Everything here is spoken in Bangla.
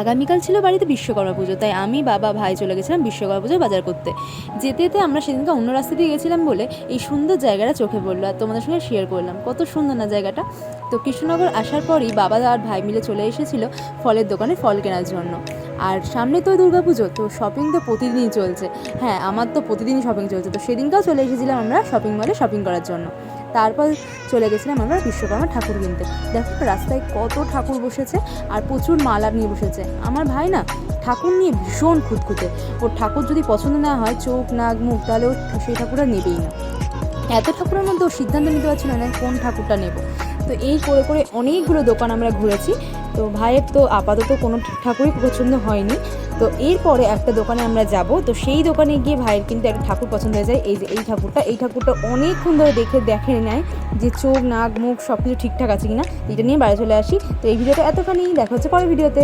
আগামীকাল ছিল বাড়িতে বিশ্বকর্মা পুজো, তাই আমি বাবা, ভাই চলে গেছিলাম বিশ্বকর্মা পুজোর বাজার করতে। যেতে যেতে আমরা সেদিনকে অন্য রাস্তা দিয়ে গেছিলাম বলে এই সুন্দর জায়গাটা চোখে পড়ল আর তোমাদের সঙ্গে শেয়ার করলাম। কত সুন্দর না জায়গাটা। তো কৃষ্ণনগর আসার পরই বাবা আর ভাই মিলে চলে এসেছিল ফলের দোকানে ফল কেনার জন্য। আর সামনে তো পুজো, তো শপিং তো প্রতিদিনই চলছে। হ্যাঁ আমার তো প্রতিদিনই শপিং চলছে। তো সেদিনকেও চলে এসেছিলাম আমরা শপিং মলে শপিং করার জন্য। তারপর চলে গেছিলাম আমরা বিশ্বকর্মা ঠাকুর কিনতে। দেখো রাস্তায় কত ঠাকুর বসেছে আর প্রচুর মালা নিয়ে বসেছে। আমার ভাই না ঠাকুর নিয়ে ভীষণ খুঁতখুঁতে। ওর ঠাকুর যদি পছন্দ না হয়, চোখ, নাক, মুখ, তাহলে সেই ঠাকুরটা নেবেই না। এত ঠাকুরের মধ্যে ও সিদ্ধান্ত নিতে পারছিল না কোন ঠাকুরটা নেব। তো এই করে করে অনেকগুলো দোকান আমরা ঘুরেছি। তো ভাইয়ের তো আপাতত কোনো ঠাকুরই পছন্দ হয়নি। তো এরপরে একটা দোকানে আমরা যাব। তো সেই দোকানে গিয়ে ভাইয়ের কিন্তু একটা ঠাকুর পছন্দ হয়ে যায়। এই যে এই ঠাকুরটা এই ঠাকুরটা অনেকক্ষণ ধরে দেখে দেখে নেয় যে চোখ, নাক, মুখ সব কিছু ঠিকঠাক আছে কিনা। এটা নিয়ে বাইরে চলে আসি। তো এই ভিডিওটা এতখানি। দেখা হচ্ছে পরের ভিডিওতে।